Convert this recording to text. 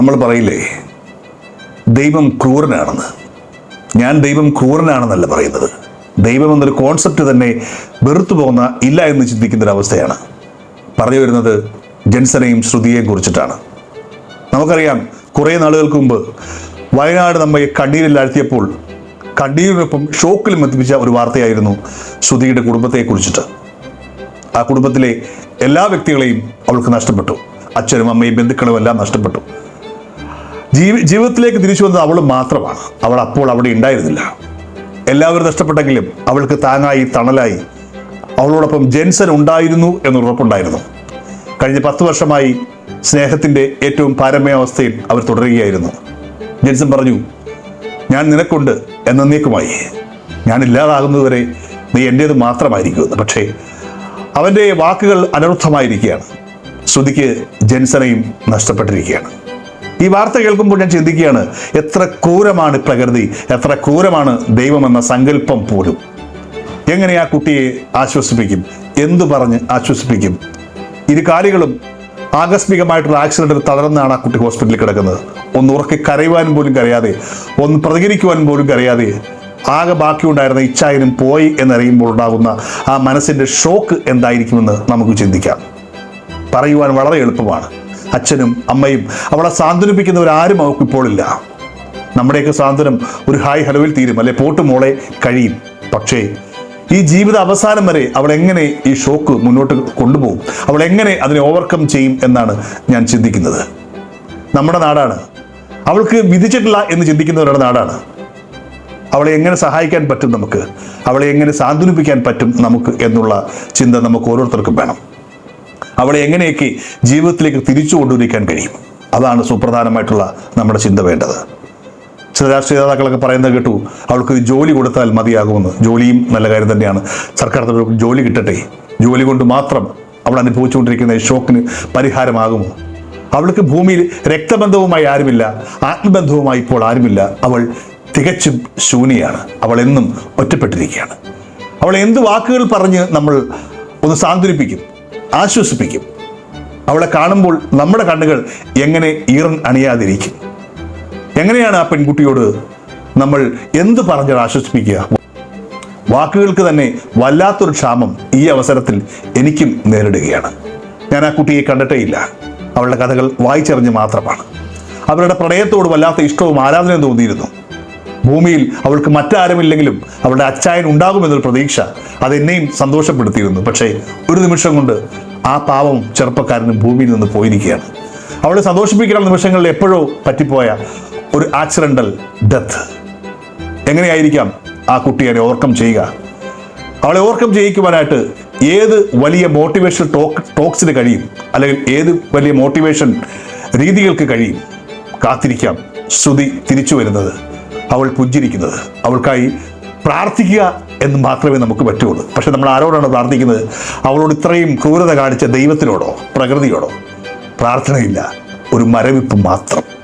നമ്മൾ പറയില്ലേ? ദൈവം ക്രൂരനാണെന്ന്. ഞാൻ ദൈവം ക്രൂരനാണെന്നല്ല പറയുന്നത്. ദൈവം എന്നൊരു കോൺസെപ്റ്റ് തന്നെ വെറുത്തു പോകുന്ന ഇല്ല എന്ന് ചിന്തിക്കുന്ന ഒരു അവസ്ഥയാണ്. പറഞ്ഞു വരുന്നത് ജെൻസനെയും ശ്രുതിയെയും കുറിച്ചിട്ടാണ്. നമുക്കറിയാം കുറേ നാളുകൾക്ക് മുമ്പ് വയനാട് നമ്മെ കണ്ണീരിലാഴ്ത്തിയപ്പോൾ കണ്ണീരിനൊപ്പം ഷോക്കിലും എത്തിപ്പിച്ച ഒരു വാർത്തയായിരുന്നു ശ്രുതിയുടെ കുടുംബത്തെ കുറിച്ചിട്ട് ആ കുടുംബത്തിലെ എല്ലാ വ്യക്തികളെയും അവൾക്ക് നഷ്ടപ്പെട്ടു. അച്ഛനും അമ്മയും ബന്ധുക്കളും എല്ലാം നഷ്ടപ്പെട്ടു. ജീവി ജീവിതത്തിലേക്ക് തിരിച്ചു വന്നത് അവൾ മാത്രമാണ്. അവൾ അപ്പോൾ അവിടെ ഉണ്ടായിരുന്നില്ല. എല്ലാവരും നഷ്ടപ്പെട്ടെങ്കിലും അവൾക്ക് താങ്ങായി തണലായി. അവളോടൊപ്പം ജെൻസൻ ഉണ്ടായിരുന്നു എന്നൊരു ഉറപ്പുണ്ടായിരുന്നു. കഴിഞ്ഞ പത്ത് വർഷമായി സ്നേഹത്തിന്റെ ഏറ്റവും പാരമ്യാവസ്ഥയിൽ അവർ തുടരുകയായിരുന്നു. ജെൻസൻ പറഞ്ഞു ഞാൻ നിനക്കുണ്ട് എന്നേക്കുമായി ഞാൻ ഇല്ലാതാകുന്നതുവരെ നീ എന്റേത് മാത്രമായിരിക്കുമെന്ന്. പക്ഷേ അവന്റെ വാക്കുകൾ അനർത്ഥമായിരിക്കുകയാണ്. ശ്രുതിക്ക് ജെൻസനെയും നഷ്ടപ്പെട്ടിരിക്കുകയാണ്. ഈ വാർത്ത കേൾക്കുമ്പോൾ ഞാൻ ചിന്തിക്കുകയാണ് എത്ര ക്രൂരമാണ് പ്രകൃതി എത്ര ക്രൂരമാണ് ദൈവമെന്ന സങ്കല്പം പോലും. എങ്ങനെ ആ കുട്ടിയെ ആശ്വസിപ്പിക്കും? എന്തു പറഞ്ഞ് ആശ്വസിപ്പിക്കും? ഇരു കാലുകളും ആകസ്മികമായിട്ടുള്ള ആക്സിഡന്റിൽ തളർന്നാണ് ആ കുട്ടി ഹോസ്പിറ്റലിൽ കിടക്കുന്നത്. ഒന്ന് ഉറക്കി കരയുവാനും പോലും കരയാതെ ഒന്ന് പ്രതികരിക്കുവാൻ പോലും കരയാതെ ആകെ ബാക്കിയുണ്ടായിരുന്ന ഇച്ഛായനും പോയി എന്നറിയുമ്പോൾ ഉണ്ടാകുന്ന ആ മനസ്സിന്റെ ഷോക്ക് എന്തായിരിക്കുമെന്ന് നമുക്ക് ചിന്തിക്കാം. പറയുവാൻ വളരെ എളുപ്പമാണ്. അച്ഛനും അമ്മയും അവളെ സാന്ത്വനിപ്പിക്കുന്നവരാരും അവൾക്ക് ഇപ്പോഴില്ല നമ്മുടെയൊക്കെ സാന്ത്വനം ഒരു ഹായ് ഹലോയിൽ തീരും. അല്ലെ പോട്ട് മോളെ കഴിയും. പക്ഷേ ഈ ജീവിത അവസാനം വരെ അവൾ എങ്ങനെ ഈ ഷോക്ക് മുന്നോട്ട് കൊണ്ടുപോകും? അവൾ എങ്ങനെ അതിനെ ഓവർകം ചെയ്യും എന്നാണ് ഞാൻ ചിന്തിക്കുന്നത്. നമ്മുടെ നാടാണ്. അവൾക്ക് വിധിച്ചിട്ടില്ല എന്ന് ചിന്തിക്കുന്നവരുടെ നാടാണ്. അവളെ എങ്ങനെ സഹായിക്കാൻ പറ്റും നമുക്ക്? അവളെ എങ്ങനെ സാന്ത്വനിപ്പിക്കാൻ പറ്റും നമുക്ക് എന്നുള്ള ചിന്ത നമുക്ക് ഓരോരുത്തർക്കും വേണം. അവളെ എങ്ങനെയൊക്കെ ജീവിതത്തിലേക്ക് തിരിച്ചു കൊണ്ടുവരിക്കാൻ കഴിയും? അതാണ് സുപ്രധാനമായിട്ടുള്ള നമ്മുടെ ചിന്ത വേണ്ടത്. ചില രാഷ്ട്രീയ നേതാക്കളൊക്കെ പറയുന്നത് കേട്ടു അവൾക്ക് ജോലി കൊടുത്താൽ മതിയാകുമെന്ന്. ജോലിയും നല്ല കാര്യം തന്നെയാണ്. സർക്കാർ ജോലി കിട്ടട്ടെ. ജോലി കൊണ്ട് മാത്രം അവൾ അനുഭവിച്ചുകൊണ്ടിരിക്കുന്ന ഈ ഷോക്കിന് പരിഹാരമാകുമോ? അവൾക്ക് ഭൂമിയിൽ രക്തബന്ധവുമായി ആരുമില്ല ആത്മബന്ധവുമായി ഇപ്പോൾ ആരുമില്ല. അവൾ തികച്ചും ശൂന്യയാണ്. അവൾ എന്നും ഒറ്റപ്പെട്ടിരിക്കുകയാണ്. അവൾ എന്ത് വാക്കുകൾ പറഞ്ഞ് നമ്മൾ ഒന്ന് സാന്ത്വനിപ്പിക്കും? ആശ്വസിപ്പിക്കും. അവളെ കാണുമ്പോൾ നമ്മുടെ കണ്ണുകൾ എങ്ങനെ ഈറൻ അണിയാതിരിക്കും. എങ്ങനെയാണ് ആ പെൺകുട്ടിയോട് നമ്മൾ എന്ത് പറഞ്ഞാൽ ആശ്വസിപ്പിക്കുക? വാക്കുകൾക്ക് തന്നെ വല്ലാത്തൊരു ക്ഷാമം ഈ അവസരത്തിൽ എനിക്കും നേരിടുകയാണ്. ഞാൻ ആ കുട്ടിയെ കണ്ടിട്ടേ ഇല്ല അവളുടെ കഥകൾ വായിച്ചറിഞ്ഞ് മാത്രമാണ്. അവരുടെ പ്രണയത്തോട് വല്ലാത്ത ഇഷ്ടവും ആരാധനയും തോന്നിയിരുന്നു. ഭൂമിയിൽ അവൾക്ക് മറ്റാരുമില്ലെങ്കിലും അവളുടെ അച്ചായൻ ഉണ്ടാകുമെന്നൊരു പ്രതീക്ഷ. അതെന്നെയും സന്തോഷപ്പെടുത്തിയിരുന്നു. പക്ഷേ ഒരു നിമിഷം കൊണ്ട് ആ പാവം ചെറുപ്പക്കാരന് ഭൂമിയിൽ നിന്ന് പോയിരിക്കുകയാണ്. അവളെ സന്തോഷിപ്പിക്കുന്ന നിമിഷങ്ങളിൽ എപ്പോഴോ പറ്റിപ്പോയ ഒരു ആക്സിഡന്റൽ ഡെത്ത് എങ്ങനെയായിരിക്കാം ആ കുട്ടിയെ ഓവർകം ചെയ്യുക? അവളെ ഓവർകം ചെയ്യിക്കുവാനായിട്ട് ഏത് വലിയ മോട്ടിവേഷൻ ടോക്ക് ടോക്സിന് കഴിയും? അല്ലെങ്കിൽ ഏത് വലിയ മോട്ടിവേഷൻ രീതികൾക്ക് കഴിയും? കാത്തിരിക്കാം. ശ്രുതി തിരിച്ചു വരുന്നത്. അവൾ പുഞ്ചിരിക്കുന്നത്. അവൾക്കായി പ്രാർത്ഥിക്കുക എന്ന് മാത്രമേ നമുക്ക് പറ്റുള്ളൂ പക്ഷെ നമ്മൾ ആരോടാണ് പ്രാർത്ഥിക്കുന്നത്? അവളോട് ഇത്രയും ക്രൂരത കാണിച്ച ദൈവത്തിനോടോ പ്രകൃതിയോടോ പ്രാർത്ഥനയില്ല. ഒരു മരവിപ്പ് മാത്രം.